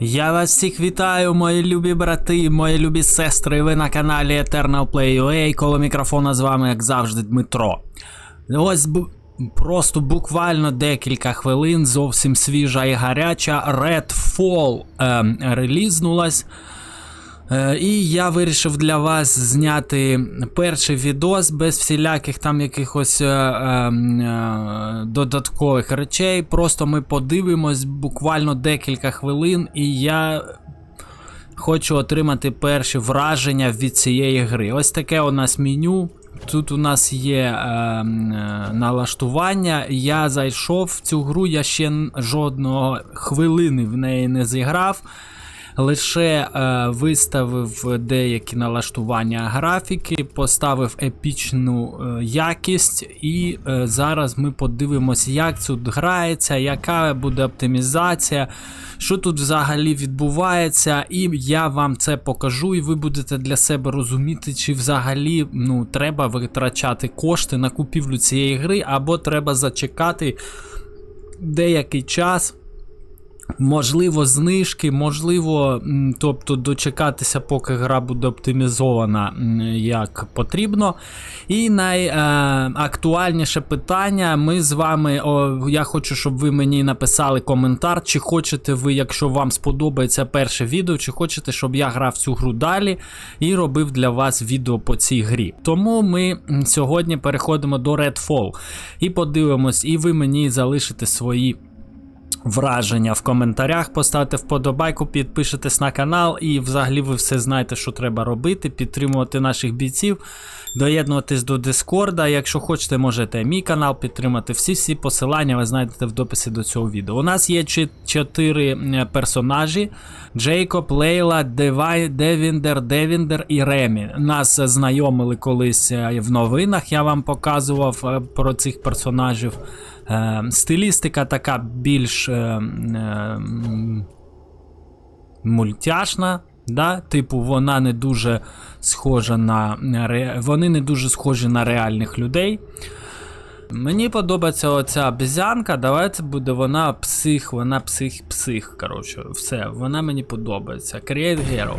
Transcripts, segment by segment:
Я вас всіх вітаю, мої любі брати, мої любі сестри. Ви на каналі Eternal Play UA. Коло мікрофона з вами, як завжди, Дмитро. Ось б... просто буквально декілька хвилин, зовсім свіжа і гаряча Redfall е, релізнулась. Е, І я вирішив для вас зняти перший відос без всіляких там якихось е, е, е, додаткових речей. Просто ми подивимось буквально декілька хвилин, і я хочу отримати перші враження від цієї гри. Ось таке у нас меню. Тут у нас є е, е, налаштування. Я зайшов в цю гру, я ще жодного хвилини в неї не зіграв. Лише е, виставив деякі налаштування графіки, поставив епічну е, якість, і е, зараз ми подивимося, як тут грається, яка буде оптимізація, що тут взагалі відбувається, і я вам це покажу, і ви будете для себе розуміти, чи взагалі ну, треба витрачати кошти на купівлю цієї гри, або треба зачекати деякий час. Можливо, знижки, можливо, тобто дочекатися, поки гра буде оптимізована як потрібно. І найактуальніше питання. Ми з вами. О, я хочу, щоб ви мені написали коментар, чи хочете ви, якщо вам сподобається перше відео, чи хочете, щоб я грав цю гру далі і робив для вас відео по цій грі. Тому ми сьогодні переходимо до Redfall і подивимось, і ви мені залишите свої враження в коментарях, поставте вподобайку, підпишитесь на канал і взагалі ви все знаєте, що треба робити, підтримувати наших бійців, доєднуватись до Дискорда. Якщо хочете, можете мій канал підтримати. Всі-всі посилання ви знайдете в дописі до цього відео. У нас є чотири персонажі: Джейкоб, Лейла, Девай, Девіндер, Девіндер і Ремі. Нас знайомили колись е, в новинах, я вам показував е, про цих персонажів. Е, стилістика така більш мультяшна. Да? Типу, вона не дуже схожа на вони не дуже схожі на реальних людей. Мені подобається оця обезьянка, давайте буде вона псих, вона псих-псих. Коротше, все, вона мені подобається. Create Hero.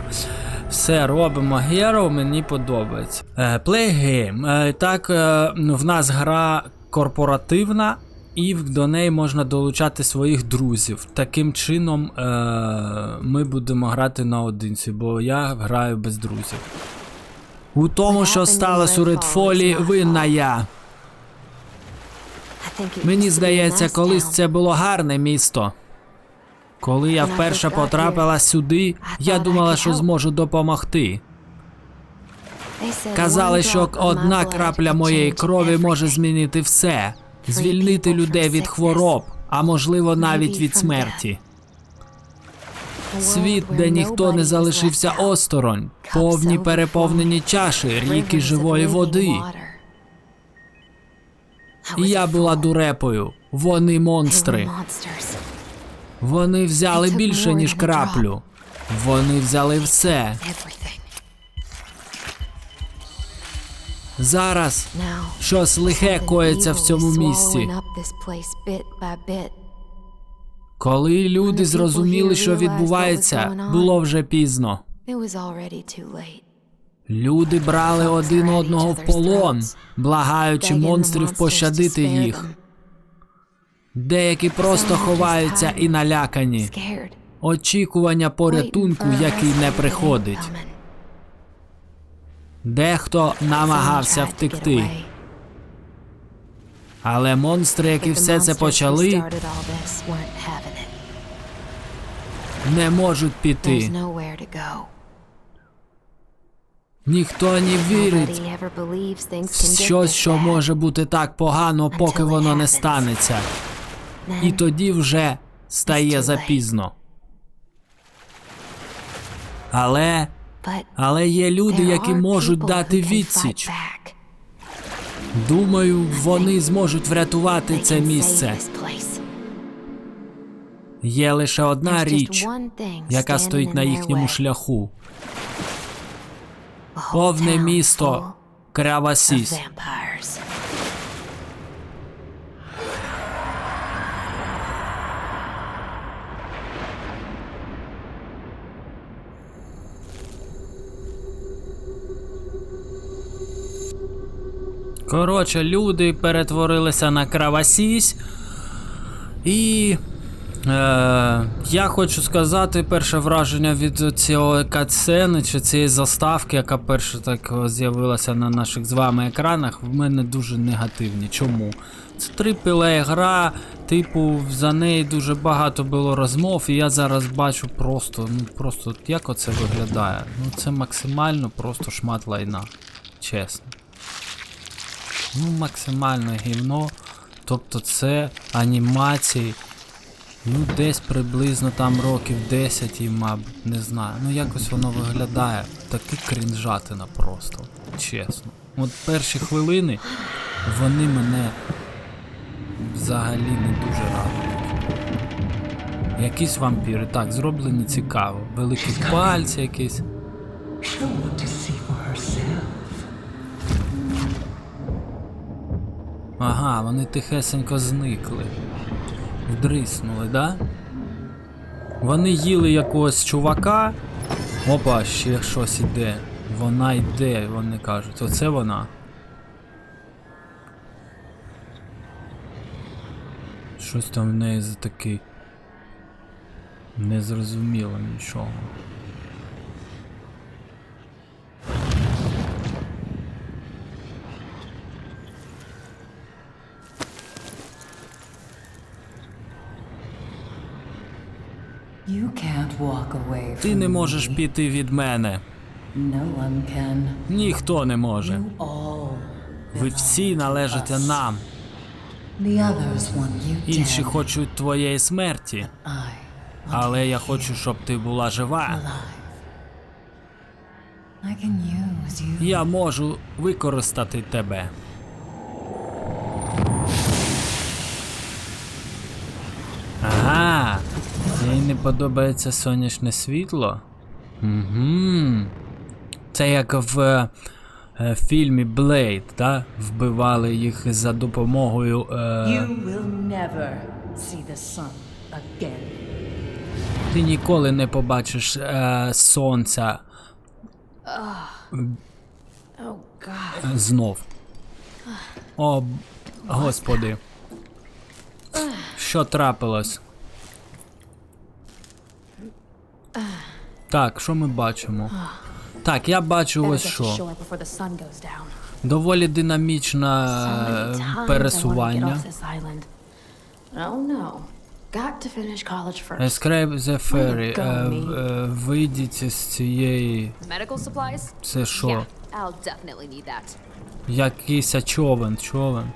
Все, робимо Hero, мені подобається. Е, Play Game. Е, так, е, ну, в нас гра корпоративна, і до неї можна долучати своїх друзів. Таким чином е, ми будемо грати наодинці, бо я граю без друзів. У тому, що сталося у Редфолі, винна я. Мені здається, колись це було гарне місто. Коли я вперше потрапила сюди, я думала, що зможу допомогти. Казали, що одна крапля моєї крові може змінити все, звільнити людей від хвороб, а можливо навіть від смерті. Світ, де ніхто не залишився осторонь, повні переповнені чаші, ріки живої води. І я була дурепою. Вони монстри. Вони взяли більше, ніж краплю. Вони взяли все. Зараз щось лихе коїться в цьому місці. Коли люди зрозуміли, що відбувається, було вже пізно. Люди брали один одного в полон, благаючи монстрів пощадити їх. Деякі просто ховаються і налякані. Очікування порятунку, який не приходить. Дехто намагався втекти. Але монстри, які все це почали, не можуть піти. Ніхто не вірить в щось, що може бути так погано, поки воно не станеться. І тоді вже стає запізно. Але але є люди, які можуть дати відсіч. Думаю, вони зможуть врятувати це місце. Є лише одна річ, яка стоїть на їхньому шляху. Повне місто Кравасіс. Коротше, люди перетворилися на кравасісь. І. Е, я хочу сказати, перше враження від цього катсцени чи цієї заставки, яка перше так з'явилася на наших з вами екранах, в мене дуже негативні. Чому? Це трипілей гра, типу, за неї дуже багато було розмов, і я зараз бачу просто, ну просто як оце виглядає. Ну це максимально просто шмат лайна. Чесно. Ну, максимально гівно. Тобто це анімації. Ну, десь приблизно там років 10 і, мабуть, не знаю. Ну якось воно виглядає. Таки крінжатина просто. Чесно. От перші хвилини вони мене взагалі не дуже радують. Якісь вампіри, так, зроблені цікаво. Великі пальці якісь. Ага, вони тихесенько зникли. Вдриснули, да? Вони їли якогось чувака. Опа, ще щось іде. Вона йде, вони кажуть. Оце вона. Щось там в неї за такий. Не зрозуміло нічого. You can't walk away from Ти не можеш піти від мене. Ніхто не може. Ви всі належите нам. Інші хочуть твоєї смерті, але я хочу, щоб ти була жива. Я можу використати тебе. Не подобається сонячне світло. Угу. Це як в е, фільмі Блейд, да? Вбивали їх за допомогою. Е, You will never see the sun again. Ти ніколи не побачиш е, сонця Oh God. знов. О, господи. Що трапилось? Так, що ми бачимо? Так, я бачу ось що. Доволі динамічне пересування. Oh. Escape the Ferry. Е, е, Вийдіть з цієї. Це що? Якийсь човен, човен.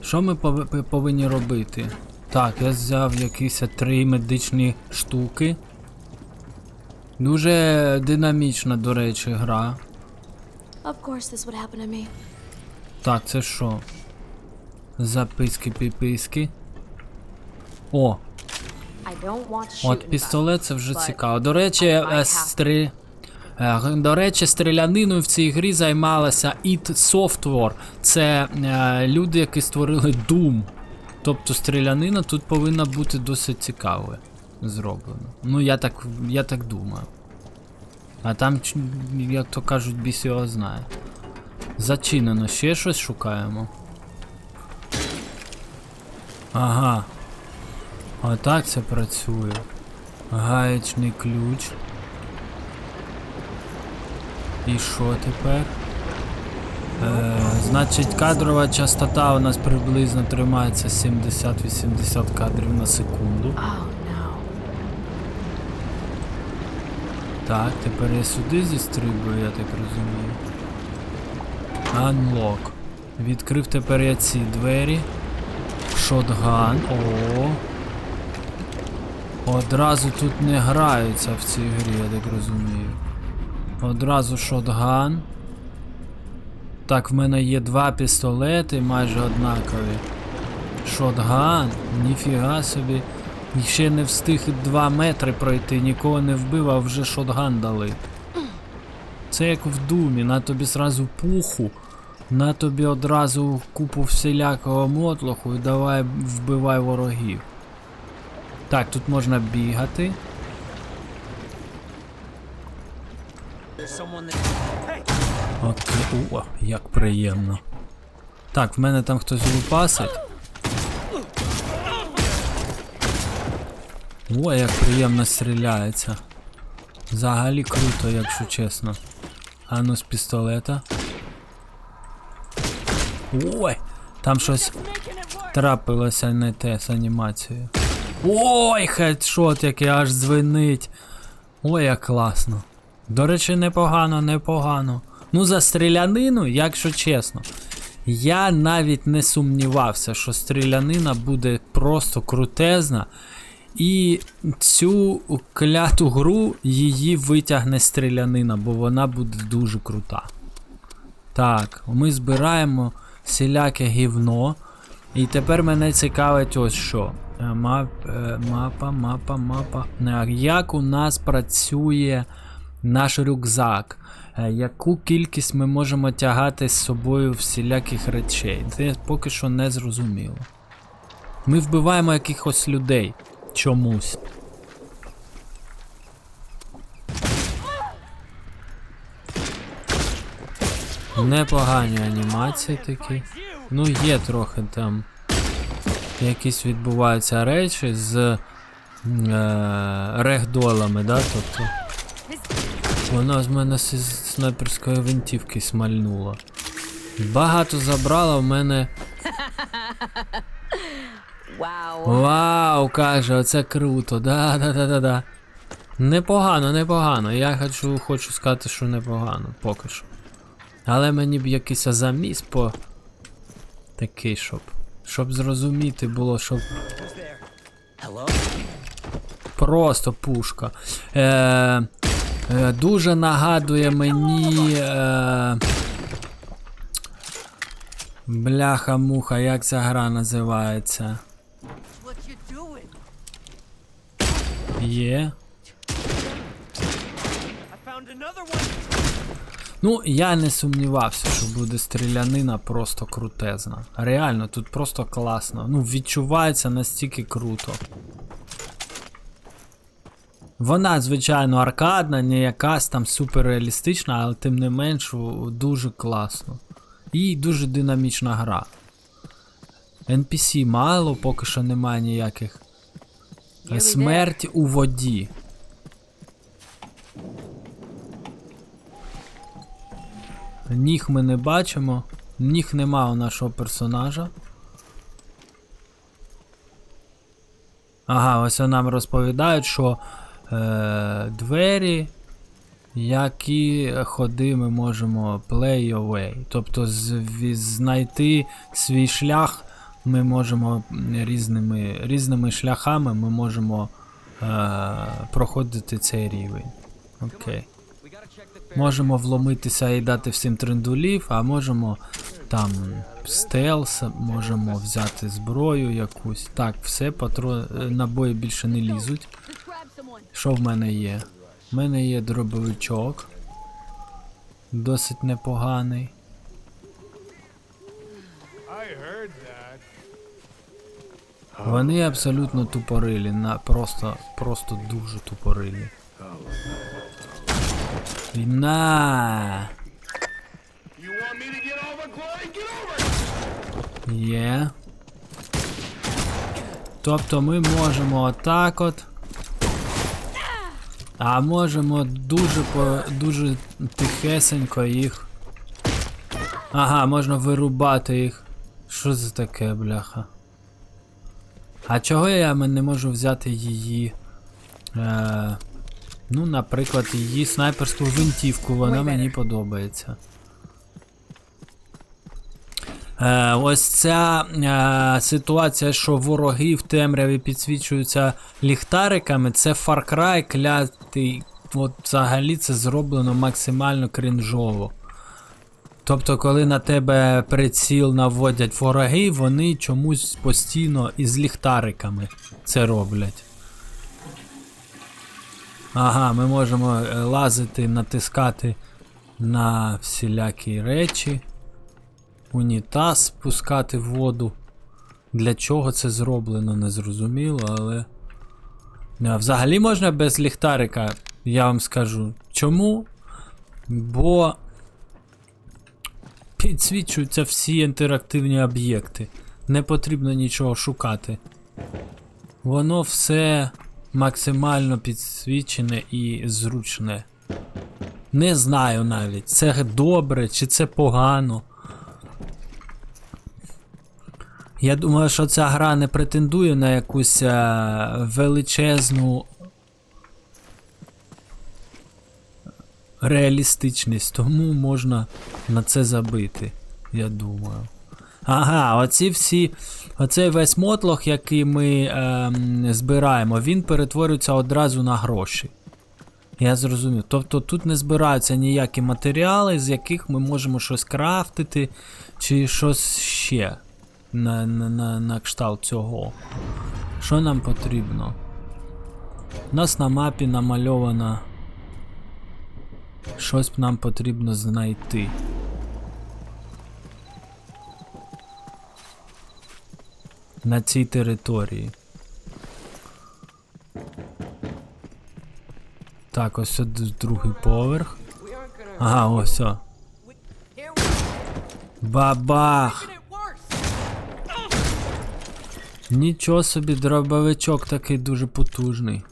Що ми пов- пов- повинні робити? Так, я взяв якісь три медичні штуки. Дуже динамічна, до речі, гра. Of course this would happen to me. Так, це що? Записки піписки. О, от пістолет це вже цікаво. До речі, е, стрі... е, До речі, стріляниною в цій грі займалася id Software. Це е, люди, які створили Doom. Тобто стрілянина тут повинна бути досить цікавою зроблена. Ну, я так, я так думаю. А там, як то кажуть, біс його знає. Зачинено, ще щось шукаємо. Ага. Отак це працює. Гаєчний ключ. І що тепер? Е, значить, кадрова частота у нас приблизно тримається 70-80 кадрів на секунду. Oh no. Так, тепер я сюди зістрибую, я так розумію. Unlock. Відкрив тепер я ці двері. Шотган. О. Одразу тут не граються в цій грі, я так розумію. Одразу шотган. Так, в мене є два пістолети, майже однакові. Шотган, ніфіга собі. Ще не встиг два метри пройти, нікого не вбив, а вже шотган дали. Це як в думі, на тобі зразу пуху, на тобі одразу купу всілякого мотлоху і давай вбивай ворогів. Так, тут можна бігати. Окей. О, як приємно. Так, в мене там хтось лупасить. О, як приємно стріляється. Взагалі круто, якщо чесно. А ну з пістолета. Ой! Там щось трапилося не те з анімацією. Ой, хедшот, який аж дзвенить. Ой, як класно. До речі, непогано, непогано. Ну, за стрілянину, якщо чесно. Я навіть не сумнівався, що стрілянина буде просто крутезна. І цю кляту гру її витягне стрілянина, бо вона буде дуже крута. Так, ми збираємо всіляке гівно. І тепер мене цікавить ось що. Е, Мап, е, мапа, мапа, мапа. Як у нас працює наш рюкзак? Е, Яку кількість ми можемо тягати з собою всіляких речей? Це поки що не зрозуміло. Ми вбиваємо якихось людей чомусь. Непогані анімації такі. Ну, є трохи там. Якісь відбуваються речі з е, регдолами, да? Тобто. Вона з мене з снайперської винтівки смальнула. Багато забрала в мене. Wow. Вау, каже, оце круто. Да, да, да, да, да. Непогано, непогано. Я хочу, хочу сказати, що непогано, поки що. Але мені б якийсь заміс по. Такий, щоб. Щоб зрозуміти було, щоб. Просто пушка. Е, е, дуже нагадує мені. Е, Бляха-муха, як ця гра називається? Є. Ну, я не сумнівався, що буде стрілянина просто крутезна. Реально, тут просто класно. Ну, відчувається настільки круто. Вона, звичайно, аркадна, не якась там суперреалістична, але тим не менш дуже класно. І дуже динамічна гра. NPC мало, поки що немає ніяких. Смерть у воді. Ніг ми не бачимо. Ніг нема у нашого персонажа. Ага, ось нам розповідають, що е, двері, які ходи ми можемо play away. Тобто знайти свій шлях ми можемо різними, різними шляхами ми можемо е, проходити цей рівень. Окей. Можемо вломитися і дати всім трендулів, а можемо там стелс, можемо взяти зброю якусь. Так, все, патро... е, набої більше не лізуть. Що в мене є? В мене є дробовичок. Досить непоганий. Вони абсолютно тупорилі, на просто, просто дуже тупорилі. На! Є. Тобто ми можемо отак от. А можемо дуже по дуже тихесенько їх. Ага, можна вирубати їх. Що це таке, бляха? А чого я не можу взяти її? Е, ну, наприклад, її снайперську гвинтівку, вона мені подобається. Е, ось ця е, ситуація, що вороги в темряві підсвічуються ліхтариками, це Far Cry клятий. От взагалі це зроблено максимально крінжово. Тобто, коли на тебе приціл наводять вороги, вони чомусь постійно із ліхтариками це роблять. Ага, ми можемо е, лазити, натискати на всілякі речі унітаз спускати в воду. Для чого це зроблено, не зрозуміло, але. Взагалі можна без ліхтарика, я вам скажу. Чому? Бо підсвічуються всі інтерактивні об'єкти. Не потрібно нічого шукати. Воно все максимально підсвічене і зручне. Не знаю навіть, це добре чи це погано. Я думаю, що ця гра не претендує на якусь е, величезну реалістичність, тому можна на це забити, я думаю. Ага, оці всі. Оцей весь мотлох, який ми ем, збираємо, він перетворюється одразу на гроші. Я зрозумів. Тобто тут не збираються ніякі матеріали, з яких ми можемо щось крафтити, чи щось ще на, на, на, на кшталт цього. Що нам потрібно? У нас на мапі намальовано. Щось нам потрібно знайти. На цій території. Так, ось другий поверх. Ага, ось. о. Бабах! Нічого собі, дробовичок такий дуже потужний.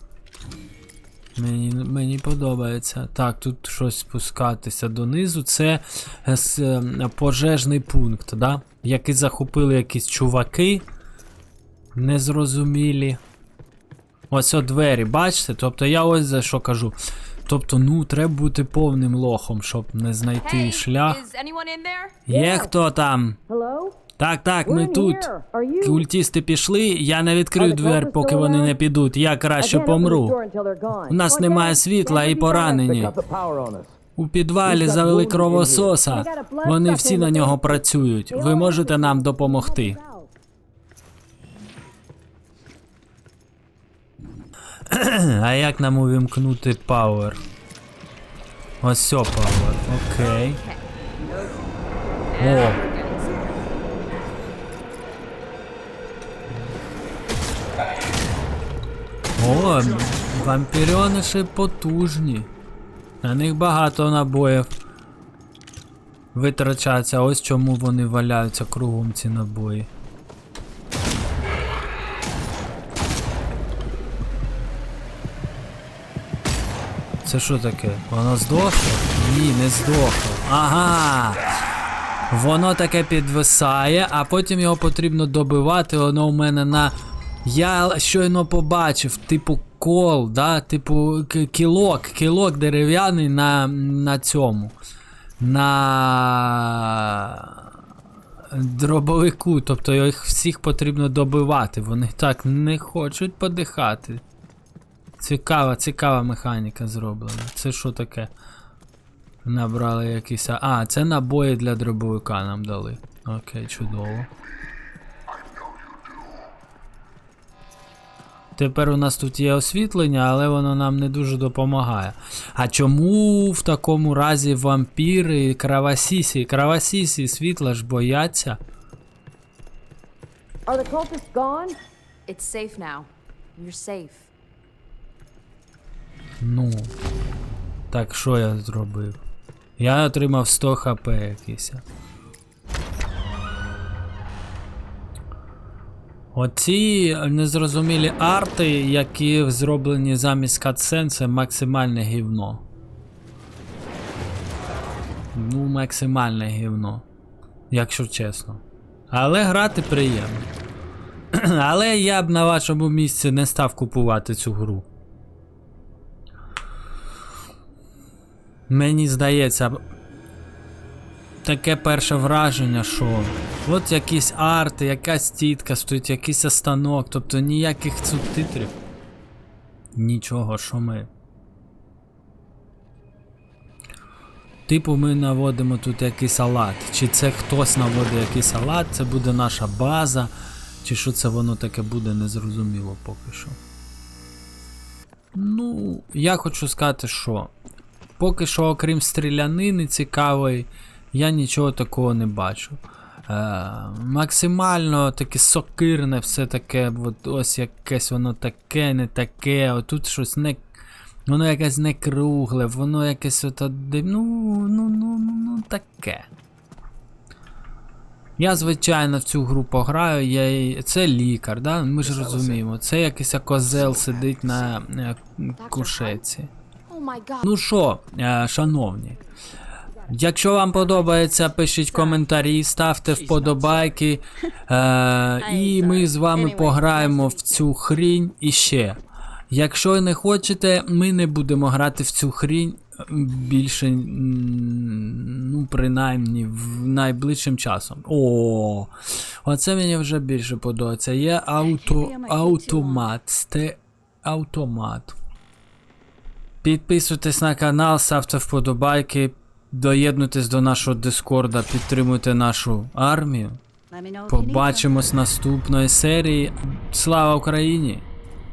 Мені, мені подобається. Так, тут щось спускатися донизу. Це е, с- е, пожежний пункт, да? який захопили якісь чуваки. Незрозумілі. Ось о двері, бачите? Тобто я ось за що кажу. Тобто, ну, треба бути повним лохом, щоб не знайти шлях. is anyone? Є хто там? Hello? Так, так, ми тут. Культісти пішли, я не відкрию двері, поки вони не підуть. Я краще помру. У нас немає світла і поранені. У підвалі завели кровососа. Вони всі на нього працюють. Ви можете нам допомогти. А як нам увімкнути пауер? Ось все пауер. Окей. О, О, вампірьониші потужні. На них багато набоїв. Витрачаться, ось чому вони валяються кругом ці набої. Це що таке? Воно здохло? Ні, не здохло. Ага. Воно таке підвисає, а потім його потрібно добивати. Воно у мене на. Я щойно побачив, типу, кол, да? типу кілок, кілок дерев'яний на, на цьому. На дробовику. Тобто їх всіх потрібно добивати. Вони так не хочуть подихати. Цікава, цікава механіка зроблена. Це що таке? Набрали якісь. а- це набої для дробовика нам дали. Окей, чудово. Тепер у нас тут є освітлення, але воно нам не дуже допомагає. А чому в такому разі вампіри і кравасісі? Кравасісі світла ж бояться. Are the cultists gone? It's safe now. You're safe. Ну. Так що я зробив? Я отримав 100 хп якийсь. Оці незрозумілі арти, які зроблені замість катсцен, це максимальне гівно. Ну, максимальне гівно. Якщо чесно. Але грати приємно. Але я б на вашому місці не став купувати цю гру. Мені здається, таке перше враження, що от якісь арти, якась тітка стоїть, якийсь станок, тобто ніяких субтитрів. Нічого, що ми. Типу, ми наводимо тут якийсь салат. Чи це хтось наводить якийсь салат, це буде наша база, чи що це воно таке буде, незрозуміло поки що. Ну, я хочу сказати, що поки що, окрім стрілянини цікавої, я нічого такого не бачу. Е, максимально таке сокирне, все таке, от ось якесь воно таке, не таке, отут щось не. Воно якесь не кругле, воно якесь от, ну, ну, ну, ну, ну таке. Я, звичайно, в цю гру пограю, я... це лікар, да? ми ж розуміємо. Це якийсь козел сидить на е, кушеці. Oh. Ну що, е, шановні, якщо вам подобається, пишіть коментарі, ставте вподобайки. Е, і ми з вами пограємо в цю хрінь іще. Якщо не хочете, ми не будемо грати в цю хрінь більше, ну, принаймні, в найближчим часом. О, оце мені вже більше подобається. Є ауто, автомат. Сте автомат. Підписуйтесь на канал, ставте вподобайки, доєднуйтесь до нашого дискорда, підтримуйте нашу армію. Побачимось наступної серії. Слава Україні!